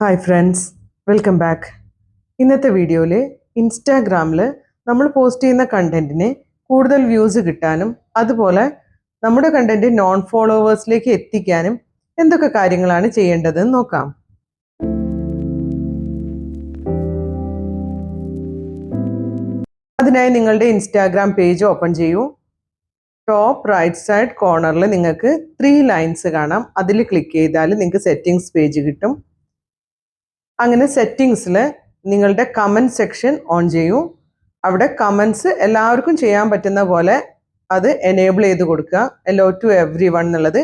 Hi friends welcome back ഇന്നത്തെ വീഡിയോയിൽ ഇൻസ്റ്റാഗ്രാമിൽ നമ്മൾ പോസ്റ്റ് ചെയ്യുന്ന കണ്ടന്റിന് കൂടുതൽ വ്യൂസ് കിട്ടാനും അതുപോലെ നമ്മുടെ കണ്ടന്റ് നോൺ ഫോളോവേഴ്സിലേക്ക് എത്തിക്കാനും എന്തൊക്കെ കാര്യങ്ങളാണ് ചെയ്യേണ്ടതെന്ന് നോക്കാം. അതിനായി നിങ്ങളുടെ ഇൻസ്റ്റാഗ്രാം പേജ് ഓപ്പൺ ചെയ്യൂ. ടോപ്പ് റൈറ്റ് സൈഡ് കോർണറിൽ നിങ്ങൾക്ക് ത്രീ ലൈൻസ് കാണാം. അതിൽ ക്ലിക്ക് ചെയ്താൽ നിങ്ങൾക്ക് സെറ്റിംഗ്സ് പേജ് കിട്ടും. അങ്ങനെ സെറ്റിങ്സിൽ നിങ്ങളുടെ കമന്റ് സെക്ഷൻ ഓൺ ചെയ്യൂ. അവിടെ കമൻസ് എല്ലാവർക്കും ചെയ്യാൻ പറ്റുന്ന പോലെ അത് എനേബിൾ ചെയ്ത് കൊടുക്കുക. എല്ലോ ടു എവ്രി വൺ എന്നുള്ളത്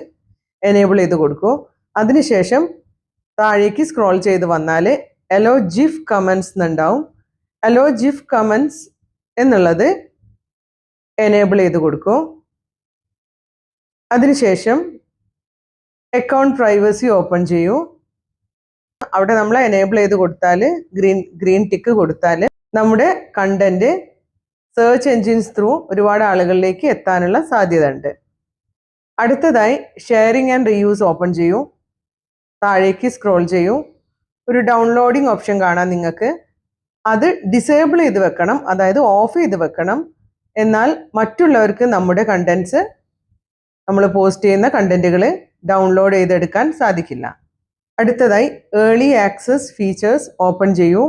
എനേബിൾ ചെയ്ത് കൊടുക്കൂ. അതിനുശേഷം താഴേക്ക് സ്ക്രോൾ ചെയ്ത് വന്നാൽ എലോ ജിഫ് കമൻസ് എന്നുണ്ടാവും. എലോ ജിഫ് കമൻസ് എന്നുള്ളത് എനേബിൾ ചെയ്ത് കൊടുക്കൂ. അതിനുശേഷം അക്കൗണ്ട് പ്രൈവസി ഓപ്പൺ ചെയ്യൂ. അവിടെ നമ്മൾ എനേബിൾ ചെയ്ത് കൊടുത്താൽ ഗ്രീൻ ഗ്രീൻ ടിക്ക് കൊടുത്താൽ നമ്മുടെ കണ്ടന്റ് സെർച്ച് എൻജിൻസ് ത്രൂ ഒരുപാട് ആളുകളിലേക്ക് എത്താനുള്ള സാധ്യത ഉണ്ട് അടുത്തതായി ഷെയറിംഗ് ആൻഡ് റീയൂസ് ഓപ്പൺ ചെയ്യൂ. താഴേക്ക് സ്ക്രോൾ ചെയ്യൂ. ഒരു ഡൗൺലോഡിംഗ് ഓപ്ഷൻ കാണാം നിങ്ങൾക്ക് അത് ഡിസേബിൾ ചെയ്ത് വെക്കണം അതായത് ഓഫ് ചെയ്ത് വെക്കണം. എന്നാൽ മറ്റുള്ളവർക്ക് നമ്മുടെ കണ്ടൻസ് നമ്മൾ പോസ്റ്റ് ചെയ്യുന്ന കണ്ടന്റുകൾ ഡൗൺലോഡ് ചെയ്തെടുക്കാൻ സാധിക്കില്ല. അടുത്തതായി ഏർലി ആക്സസ് ഫീച്ചേഴ്സ് ഓപ്പൺ ചെയ്യൂ.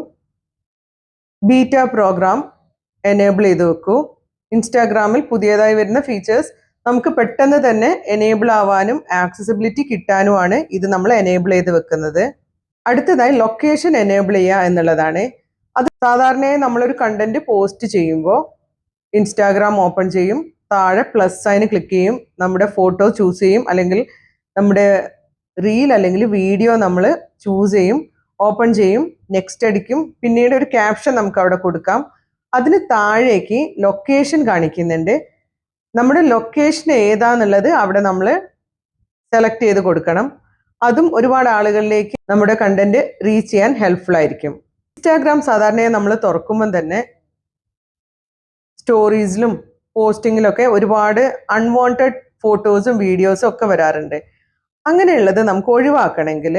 ബീറ്റ പ്രോഗ്രാം എനേബിൾ ചെയ്ത് വെക്കൂ. ഇൻസ്റ്റാഗ്രാമിൽ പുതിയതായി വരുന്ന ഫീച്ചേഴ്സ് നമുക്ക് പെട്ടെന്ന് തന്നെ എനേബിൾ ആവാനും ആക്സസിബിലിറ്റി കിട്ടാനുമാണ് ഇത് നമ്മൾ എനേബിൾ ചെയ്ത് വെക്കുന്നത്. അടുത്തതായി ലൊക്കേഷൻ എനേബിൾ ചെയ്യുക എന്നുള്ളതാണ്. അത് സാധാരണയായി നമ്മളൊരു കണ്ടന്റ് പോസ്റ്റ് ചെയ്യുമ്പോൾ ഇൻസ്റ്റാഗ്രാം ഓപ്പൺ ചെയ്യും. താഴെ പ്ലസ് സൈന് ക്ലിക്ക് ചെയ്യും. നമ്മുടെ ഫോട്ടോ ചൂസ് ചെയ്യും. അല്ലെങ്കിൽ നമ്മുടെ റീൽ അല്ലെങ്കിൽ വീഡിയോ നമ്മൾ ചൂസ് ചെയ്യും ഓപ്പൺ ചെയ്യും നെക്സ്റ്റ് അടിക്കും. പിന്നീട് ഒരു ക്യാപ്ഷൻ നമുക്ക് അവിടെ കൊടുക്കാം. അതിന് താഴേക്ക് ലൊക്കേഷൻ കാണിക്കുന്നുണ്ട്. നമ്മുടെ ലൊക്കേഷൻ ഏതാന്നുള്ളത് അവിടെ നമ്മൾ സെലക്ട് ചെയ്ത് കൊടുക്കണം. അതും ഒരുപാട് ആളുകളിലേക്ക് നമ്മുടെ കണ്ടന്റ് റീച്ച് ചെയ്യാൻ ഹെൽപ്ഫുൾ ആയിരിക്കും. ഇൻസ്റ്റാഗ്രാം സാധാരണയായി നമ്മൾ തുറക്കുമ്പം തന്നെ സ്റ്റോറീസിലും പോസ്റ്റിങ്ങിലൊക്കെ ഒരുപാട് അൺവാണ്ടഡ് ഫോട്ടോസും വീഡിയോസും ഒക്കെ വരാറുണ്ട്. അങ്ങനെയുള്ളത് നമുക്ക് ഒഴിവാക്കണമെങ്കിൽ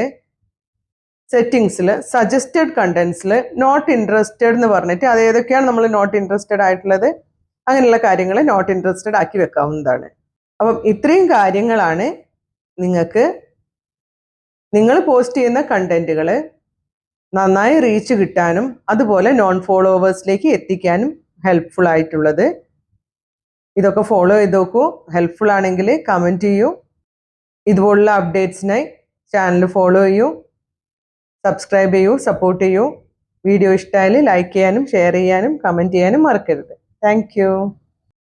സെറ്റിങ്സിൽ സജസ്റ്റഡ് കണ്ടൻസിൽ നോട്ട് ഇൻട്രസ്റ്റഡ് എന്ന് പറഞ്ഞിട്ട് അത് ഏതൊക്കെയാണ് നമ്മൾ നോട്ട് ഇൻട്രസ്റ്റഡ് ആയിട്ടുള്ളത്? അങ്ങനെയുള്ള കാര്യങ്ങൾ നോട്ട് ഇൻട്രസ്റ്റഡ് ആക്കി വെക്കാവുന്നതാണ്. അപ്പം ഇത്രയും കാര്യങ്ങളാണ് നിങ്ങൾക്ക് നിങ്ങൾ പോസ്റ്റ് ചെയ്യുന്ന കണ്ടന്റുകൾ നന്നായി റീച്ച് കിട്ടാനും അതുപോലെ നോൺ ഫോളോവേഴ്സിലേക്ക് എത്തിക്കാനും ഹെൽപ്ഫുൾ ആയിട്ടുള്ളത്. ഇതൊക്കെ ഫോളോ ചെയ്ത് നോക്കൂ. ഹെൽപ്ഫുൾ ആണെങ്കിൽ കമന്റ് ചെയ്യൂ. ഇതുപോലുള്ള അപ്ഡേറ്റ്സിനായി ചാനൽ ഫോളോ ചെയ്യൂ സബ്സ്ക്രൈബ് ചെയ്യൂ സപ്പോർട്ട് ചെയ്യൂ. വീഡിയോ ഇഷ്ടമായാൽ ലൈക്ക് ചെയ്യാനും ഷെയർ ചെയ്യാനും കമന്റ് ചെയ്യാനും മറക്കരുത്. താങ്ക്